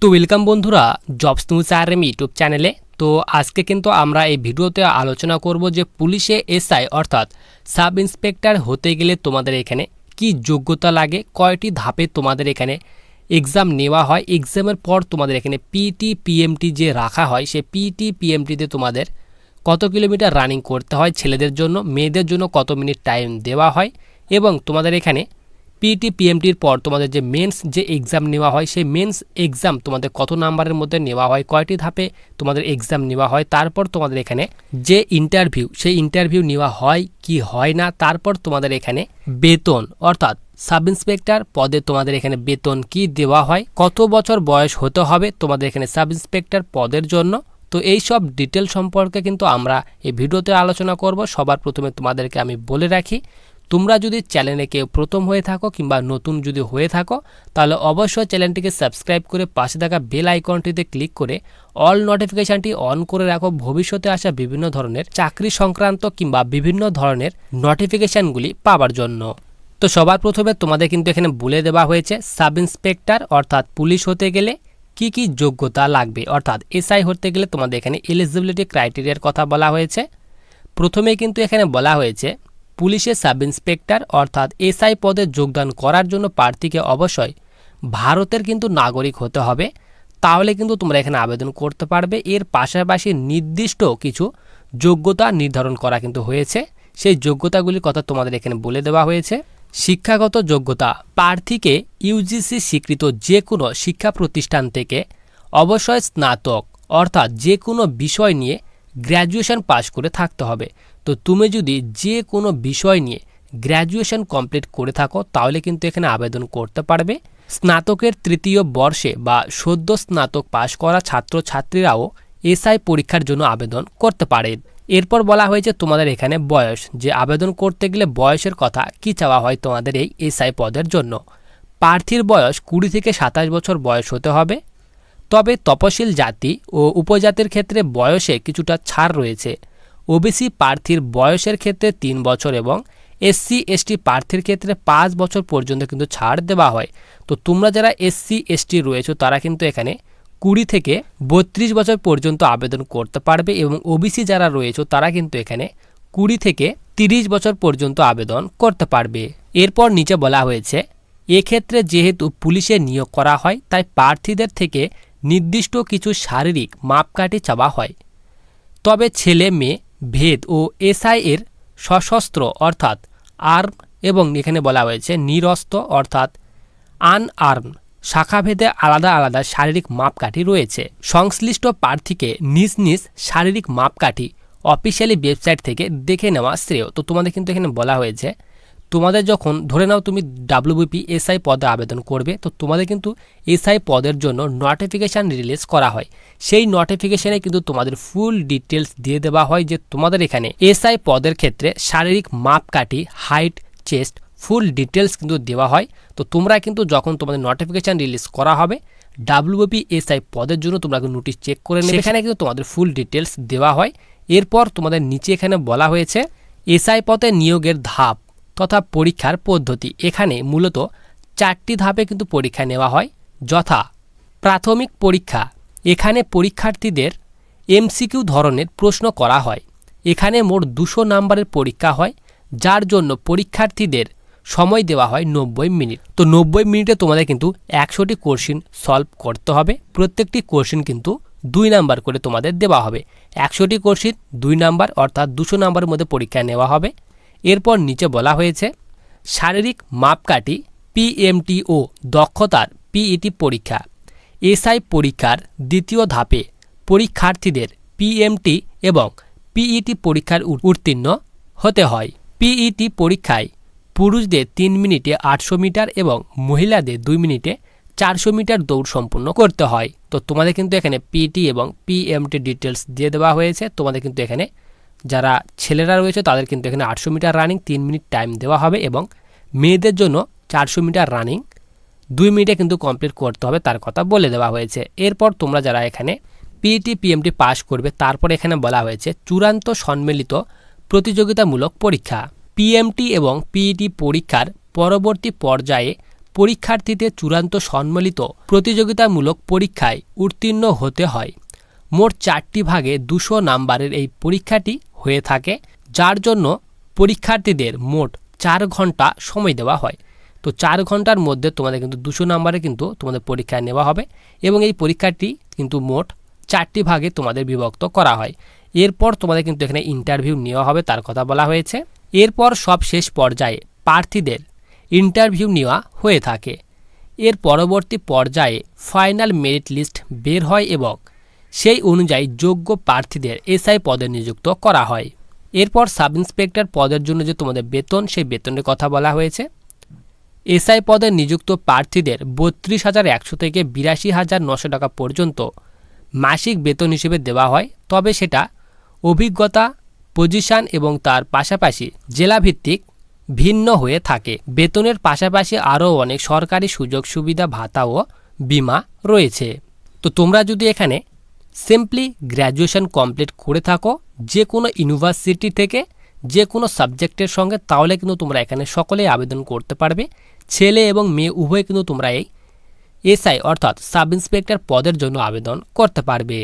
তো ওয়েলকাম বন্ধুরা jobs news R M YouTube চ্যানেলে তো আজকে কিন্তু আমরা এই ভিডিওতে আলোচনা করব যে পুলিশে এসআই অর্থাৎ সাব ইন্সপেক্টর হতে গেলে তোমাদের এখানে কি যোগ্যতা লাগে, কয়টি ধাপে তোমাদের এখানে এক্সাম নেওয়া হয় এক্সামের পর তোমাদের এখানে পিটি পিএমটি যে রাখা হয় সে পিটি পিএমটিতে তোমাদের কত কিলোমিটার রানিং করতে হয় ছেলেদের জন্য, মেয়েদের জন্য কত মিনিট টাইম দেওয়া হয় এবং তোমাদের এখানে পিটি পিএমটির পর তোমাদের যে মেন্স যে এক্সাম নেওয়া হয়, সেই মেন্স এক্সাম তোমাদের কত নাম্বারের মধ্যে নেওয়া হয়, কয়টি ধাপে তোমাদের এক্সাম নেওয়া হয়, তারপর তোমাদের এখানে যে ইন্টারভিউ সেই ইন্টারভিউ নেওয়া হয় কি হয় না, তারপর তোমাদের এখানে বেতন, অর্থাৎ সাব ইন্সপেক্টর পদে তোমাদের এখানে বেতন কি দেওয়া হয়, কত বছর বয়স হতে হবে তোমাদের এখানে সাব ইন্সপেক্টর পদের জন্য। তো এই সব ডিটেল সম্পর্কে কিন্তু আমরা এই ভিডিওতে আলোচনা করব। সবার প্রথমে তোমাদেরকে আমি বলে রাখি তোমরা যদি চ্যানেলে কেউ প্রথম হয়ে থাকো কিংবা নতুন যদি হয়ে থাকো, তাহলে অবশ্যই চ্যানেলটিকে সাবস্ক্রাইব করে পাশে থাকা বেল আইকনটিতে ক্লিক করে অল নোটিফিকেশানটি অন করে রাখো ভবিষ্যতে আসা বিভিন্ন ধরনের চাকরি সংক্রান্ত কিংবা বিভিন্ন ধরনের নোটিফিকেশানগুলি পাওয়ার জন্য। তো সবার প্রথমে তোমাদের কিন্তু এখানে বলে দেওয়া হয়েছে সাব ইন্সপেক্টর অর্থাৎ পুলিশ হতে গেলে কি কি যোগ্যতা লাগবে? অর্থাৎ এসআই হতে গেলে তোমাদের এখানে এলিজিবিলিটি ক্রাইটেরিয়ার কথা বলা হয়েছে। প্রথমে কিন্তু এখানে বলা হয়েছে পুলিশের সাব ইন্সপেক্টর অর্থাৎ এসআই পদে যোগদান করার জন্য প্রার্থীকে অবশ্যই ভারতের কিন্তু নাগরিক হতে হবে। তাহলে কিন্তু তোমরা এখানে আবেদন করতে পারবে। এর পাশাপাশি নির্দিষ্ট কিছু যোগ্যতা নির্ধারণ করা কিন্তু হয়েছে। সেই যোগ্যতাগুলির কথা তোমাদের এখানে বলে দেওয়া হয়েছে। শিক্ষাগত যোগ্যতা, প্রার্থীকে ইউজিসি স্বীকৃত যে কোনো শিক্ষা প্রতিষ্ঠান থেকে অবশ্যই স্নাতক অর্থাৎ যে কোনো বিষয় নিয়ে গ্র্যাজুয়েশন পাশ করে থাকতে হবে। তো তুমি যদি যে কোনো বিষয় নিয়ে গ্র্যাজুয়েশন কমপ্লিট করে থাকো, তাহলে কিন্তু এখানে আবেদন করতে পারবে। স্নাতকের তৃতীয় বর্ষে বা সদ্য স্নাতক পাশ করা ছাত্রছাত্রীরাও এসআই পরীক্ষার জন্য আবেদন করতে পারেন এরপর বলা হয়েছে তোমাদের এখানে বয়স, যে আবেদন করতে গেলে বয়সের কথা কি চাওয়া হয় তোমাদের এই এসআই পদের জন্য। প্রার্থীর বয়স কুড়ি থেকে সাতাশ বছর বয়স হতে হবে। তবে তপশিল জাতি ও উপজাতির ক্ষেত্রে বয়সে কিছুটা ছাড় রয়েছে। ওবিসি প্রার্থীর বয়সের ক্ষেত্রে তিন বছর এবং এসসি, এসটি প্রার্থীর ক্ষেত্রে পাঁচ বছর পর্যন্ত কিন্তু ছাড় দেওয়া হয়। তো তোমরা যারা এসসি, এসটি রয়েছে, তারা কিন্তু এখানে কুড়ি থেকে বত্রিশ বছর পর্যন্ত আবেদন করতে পারবে এবং ওবিসি যারা রয়েছে, তারা কিন্তু এখানে কুড়ি থেকে তিরিশ বছর পর্যন্ত আবেদন করতে পারবে। এরপর নিচে বলা হয়েছে, এক্ষেত্রে যেহেতু পুলিশে নিয়োগ করা হয়, তাই প্রার্থীদের থেকে নির্দিষ্ট কিছু শারীরিক মাপকাঠি চাওয়া হয়। তবে ছেলে, মেয়ে, ভেদ ও এসআই এর সশস্ত্র অর্থাৎ আর্ম এবং এখানে বলা হয়েছে নিরস্ত অর্থাৎ আনআর্ম শাখাভেদে আলাদা আলাদা শারীরিক মাপকাঠি রয়েছে। সংশ্লিষ্ট প্রার্থীকে নিজ নিজ শারীরিক মাপকাঠি অফিসিয়ালি ওয়েবসাইট থেকে দেখে নেওয়া শ্রেয়। তো তোমাদের কিন্তু এখানে বলা হয়েছে তোমাদের যখন, ধরে নাও তুমি ডাব্লিউবিপি এসআই পদে আবেদন করবে, তো তোমাদের কিন্তু এসআই পদের জন্য নোটিফিকেশান রিলিজ করা হয়। সেই নোটিফিকেশানে কিন্তু তোমাদের ফুল ডিটেলস দিয়ে দেওয়া হয় যে তোমাদের এখানে এসআই পদের ক্ষেত্রে শারীরিক মাপকাঠি হাইট চেস্ট ফুল ডিটেলস কিন্তু দেওয়া হয়। তো তোমরা কিন্তু যখন তোমাদের নোটিফিকেশান রিলিজ করা হবে ডাব্লিউবিপি এসআই পদের জন্য তোমরা নোটিশ চেক করে নেবে। সেখানে কিন্তু তোমাদের ফুল ডিটেলস দেওয়া হয়। এরপর তোমাদের নিচে এখানে বলা হয়েছে এসআই পদে নিয়োগের ধাপ। তথা পরীক্ষার পদ্ধতি। এখানে মূলত চারটি ধাপে কিন্তু পরীক্ষা নেওয়া হয়। যথা প্রাথমিক পরীক্ষা। এখানে পরীক্ষার্থীদের এমসিকিউ ধরনের প্রশ্ন করা হয়। এখানে মোট দুশো নাম্বারের পরীক্ষা হয়, যার জন্য পরীক্ষার্থীদের সময় দেওয়া হয় নব্বই মিনিট। তো নব্বই মিনিটে তোমাদের কিন্তু একশোটি কোশ্চিন সলভ করতে হবে। প্রত্যেকটি কোশ্চিন কিন্তু দুই নাম্বার করে তোমাদের দেওয়া হবে। একশোটি কোশ্চিন দুই নাম্বার অর্থাৎ দুশো নাম্বারের মধ্যে পরীক্ষা নেওয়া হবে। এরপর নিচে বলা হয়েছে, শারীরিক মাপকাঠি পিএমটিও দক্ষতার পিইটি পরীক্ষা এসআই পরীক্ষার দ্বিতীয় ধাপে পরীক্ষার্থীদের পিএমটি এবং পিইটি পরীক্ষার উত্তীর্ণ হতে হয়। পিইটি পরীক্ষায় পুরুষদের তিন মিনিটে আটশো মিটার এবং মহিলাদের দুই মিনিটে চারশো মিটার দৌড় সম্পূর্ণ করতে হয়। তো তোমাদের কিন্তু এখানে পিটি এবং পিএমটি ডিটেলস দিয়ে দেওয়া হয়েছে। তোমাদের কিন্তু এখানে যারা ছেলেরা রয়েছে তাদের কিন্তু এখানে আটশো মিটার রানিং তিন মিনিট টাইম দেওয়া হবে এবং মেয়েদের জন্য চারশো মিটার রানিং দুই মিনিটে কিন্তু কমপ্লিট করতে হবে তার কথা বলে দেওয়া হয়েছে। এরপর তোমরা যারা এখানে পিটি পিএমটি পাস করবে, তারপর এখানে বলা হয়েছে চূড়ান্ত সম্মিলিত প্রতিযোগিতামূলক পরীক্ষা। পিএমটি এবং পিইটি পরীক্ষার পরবর্তী পর্যায়ে পরীক্ষার্থীদের চূড়ান্ত সম্মিলিত প্রতিযোগিতামূলক পরীক্ষায় উত্তীর্ণ হতে হয়। মোট চারটি ভাগে দুশো নাম্বারের এই পরীক্ষাটি হয়ে থাকে, যার জন্য পরীক্ষার্থীদের মোট চার ঘণ্টা সময় দেওয়া হয়। তো চার ঘণ্টার মধ্যে তোমাদের কিন্তু দুশো নাম্বারে কিন্তু তোমাদের পরীক্ষায় নেওয়া হবে এবং এই পরীক্ষাটি কিন্তু মোট চারটি ভাগে তোমাদের বিভক্ত করা হয়। এরপর তোমাদের কিন্তু এখানে ইন্টারভিউ নেওয়া হবে, তার কথা বলা হয়েছে। এরপর সব শেষ পর্যায়ে প্রার্থীদের ইন্টারভিউ নেওয়া হয়ে থাকে। এর পরবর্তী পর্যায়ে ফাইনাল মেরিট লিস্ট বের হয় এবং সেই অনুযায়ী যোগ্য প্রার্থীদের এসআই পদে নিযুক্ত করা হয়। এরপর সাব ইন্সপেক্টর পদের জন্য যে তোমাদের বেতন, সেই বেতনের কথা বলা হয়েছে। এসআই পদে নিযুক্ত প্রার্থীদের বত্রিশ হাজার একশো থেকে বিরাশি হাজার নশো টাকা পর্যন্ত মাসিক বেতন হিসেবে দেওয়া হয়। তবে সেটা অভিজ্ঞতা, পজিশান এবং তার পাশাপাশি জেলাভিত্তিক ভিন্ন হয়ে থাকে। বেতনের পাশাপাশি আরও অনেক সরকারি সুযোগ সুবিধা ভাতা ও বিমা রয়েছে। তো তোমরা যদি এখানে সিম্পলি গ্র্যাজুয়েশন কমপ্লিট করে থাকো, যে কোনো ইউনিভার্সিটি থেকে যে কোনো সাবজেক্টের সঙ্গে, তাহলে কিন্তু তোমরা এখানে সকলেই আবেদন করতে পারবে। ছেলে এবং মেয়ে, উভয় কিন্তু তোমরা এই এসআই অর্থাৎ সাব ইন্সপেক্টর পদের জন্য আবেদন করতে পারবে।